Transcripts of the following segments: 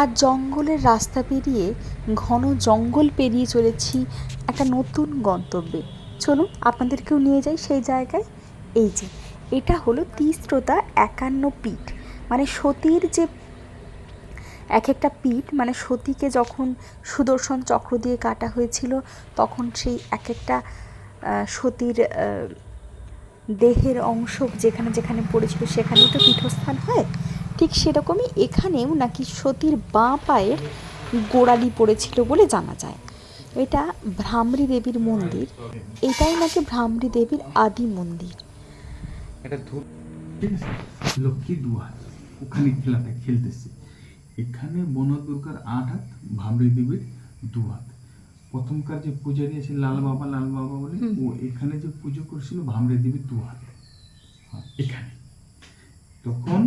আর জঙ্গলের রাস্তা পেরিয়ে ঘন জঙ্গল পেরিয়ে চলেছি একটা নতুন গন্তব্যে। চলুন আপনাদেরকেও নিয়ে যাই সেই জায়গায়। এই যে, এটা হলো তিস্রোতা একান্ন পীঠ। মানে সতীর যে এক একটা পীঠ মানে সতীকে যখন সুদর্শন চক্র দিয়ে কাটা হয়েছিল, তখন সেই এক একটা সতীর দেহের অংশ যেখানে যেখানে পড়েছিল সেখানেই তো পীঠস্থান হয়। ঠিক সেরকমই এখানেও নাকি সতীর বাঁ পায়ের গোড়ালি পড়েছিল বলে জানা যায়। এটা ভ্রামরী দেবীর মন্দির। এটাই নাকি ভ্রামরী দেবীর আদি মন্দির। এটা লক্ষ্মী দু হাত। ওখানে খেলাটা খেলতেছে। এখানে বনদুর্গার আট হাত ভামরি দেবীর দু হাত। প্রথমকার যে পূজারি আছে লাল বাবা লাল বাবা বলে ও এখানে যে পুজো করছিল ভামরি দেবীর দু হাত। হ্যাঁ, এখানে। তখন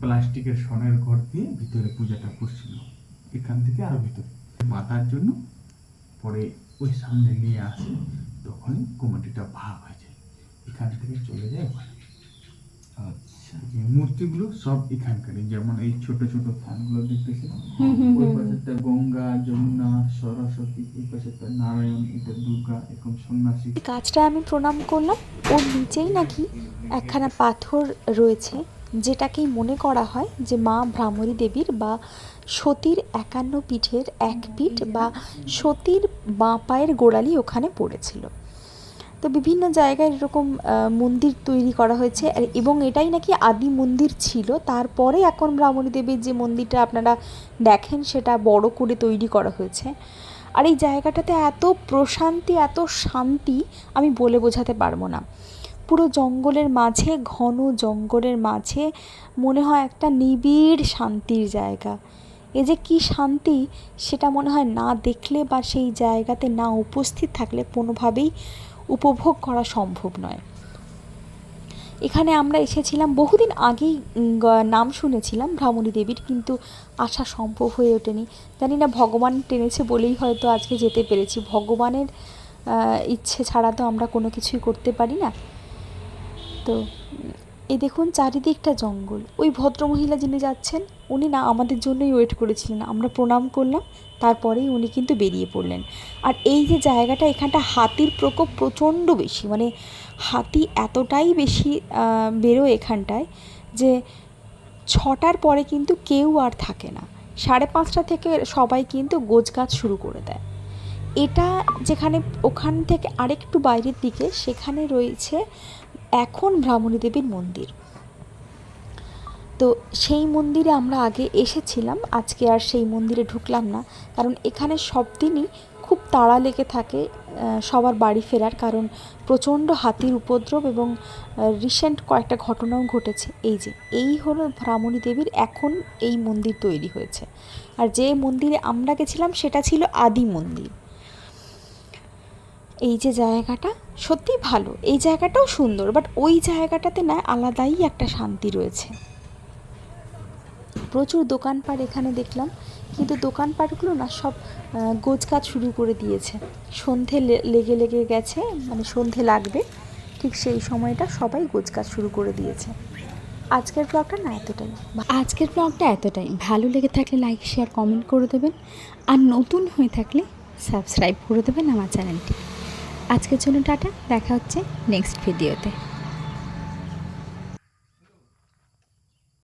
প্লাস্টিকের সনের ঘর দিয়ে ভিতরে পূজাটা করছিল। এখান থেকে আরও ভিতরে। বাঁধার জন্য পরে ওই সামনে নিয়ে আসে তখনই কমিটিটা ভাগ হয়ে যায়। এখান থেকে চলে যায় ওখানে। আচ্ছা। মূর্তিগুলো সব এখানকারই যেমন এই ছোট ছোট দেখতেছেন? ওই পাশেরটা গঙ্গা যমুনা সরস্বতী এই পাশেরটা নারায়ণ এটা দুর্গা এরকম সন্ন্যাসী। গাছটা আমি প্রণাম করলাম। ওর নিচেই নাকি একখানা পাথর রয়েছে। যেটাকেই মনে করা হয় যে মা ভ্রামরী দেবীর বা সতীর একান্ন পীঠের এক পীঠ বা সতীর বাঁ পায়ের গোড়ালি ওখানে পড়েছিল। তো বিভিন্ন জায়গায় এরকম মন্দির তৈরি করা হয়েছে এবং এটাই নাকি আদি মন্দির ছিল। তারপরে এখন ভ্রামরী দেবীর যে মন্দিরটা আপনারা দেখেন, সেটা বড় করে তৈরি করা হয়েছে। আর এই জায়গাটাতে এত প্রশান্তি, এত শান্তি আমি বলে বোঝাতে পারব না। পুরো জঙ্গলের মাঝে, ঘন জঙ্গলের মাঝে মনে হয় একটা নিবিড় শান্তির জায়গা। এ যে কী শান্তি, সেটা মনে হয় না দেখলে বা সেই জায়গাতে না উপস্থিত থাকলে কোনোভাবেই উপভোগ করা সম্ভব নয়। এখানে আমরা এসেছিলাম, বহুদিন আগেই নাম শুনেছিলাম ভ্রামণী দেবীর, কিন্তু আসা সম্ভব হয়ে ওঠেনি। জানি না ভগবান টেনেছে বলেই হয়তো আজকে যেতে পেরেছি। ভগবানের ইচ্ছে ছাড়া তো আমরা কোনো কিছুই করতে পারি না। তো, এই দেখুন চারিদিকটা জঙ্গল। ওই ভদ্রমহিলা যিনি যাচ্ছেন, উনি না আমাদের জন্যই ওয়েট করেছিলেন। আমরা প্রণাম করলাম, তারপরেই উনি কিন্তু বেরিয়ে পড়লেন। আর এই যে জায়গাটা, এখানটা হাতির প্রকোপ প্রচণ্ড বেশি। মানে হাতি এতটাই বেশি বেরোয় এখানটায় যে ছটার পরে কিন্তু কেউ আর থাকে না। সাড়ে পাঁচটা থেকে সবাই কিন্তু গোছগাছ শুরু করে দেয়। এটা যেখানে, ওখান থেকে আরেকটু বাইরের দিকে, সেখানে রয়েছে এখন ভ্রামণী দেবীর মন্দির। তো সেই মন্দিরে আমরা আগে এসেছিলাম, আজকে আর সেই মন্দিরে ঢুকলাম না, কারণ এখানে সব দিনই খুব তাড়া লেগে থাকে সবার বাড়ি ফেরার, কারণ প্রচণ্ড হাতির উপদ্রব এবং রিসেন্ট কয়েকটা ঘটনাও ঘটেছে। এই যে, এই হলো ভ্রামণী দেবীর এখন এই মন্দির তৈরি হয়েছে। আর যে মন্দিরে আমরা গেছিলাম সেটা ছিল আদি মন্দির। এই যে জায়গাটা সত্যি ভালো এই জায়গাটাও সুন্দর বাট ওই জায়গাটাতে না আলাদাই একটা শান্তি রয়েছে। প্রচুর দোকানপাট এখানে দেখলাম কিন্তু দোকানপাটগুলো না সব আহ, গোছগাছ শুরু করে দিয়েছে। সন্ধে লেগে লেগে গেছে মানে সন্ধে লাগবে ঠিক সেই সময়টা সবাই গোছগাছ শুরু করে দিয়েছে। আজকের ব্লগটা না এতটাই। আজকের ব্লগটা এতটাই। ভালো লেগে থাকলে লাইক শেয়ার কমেন্ট করে দেবেন। আর নতুন হয়ে থাকলে সাবস্ক্রাইব করে দেবেন আমার চ্যানেলটি আজকের জন্য টাটা দেখা হচ্ছে নেক্সট ভিডিওতে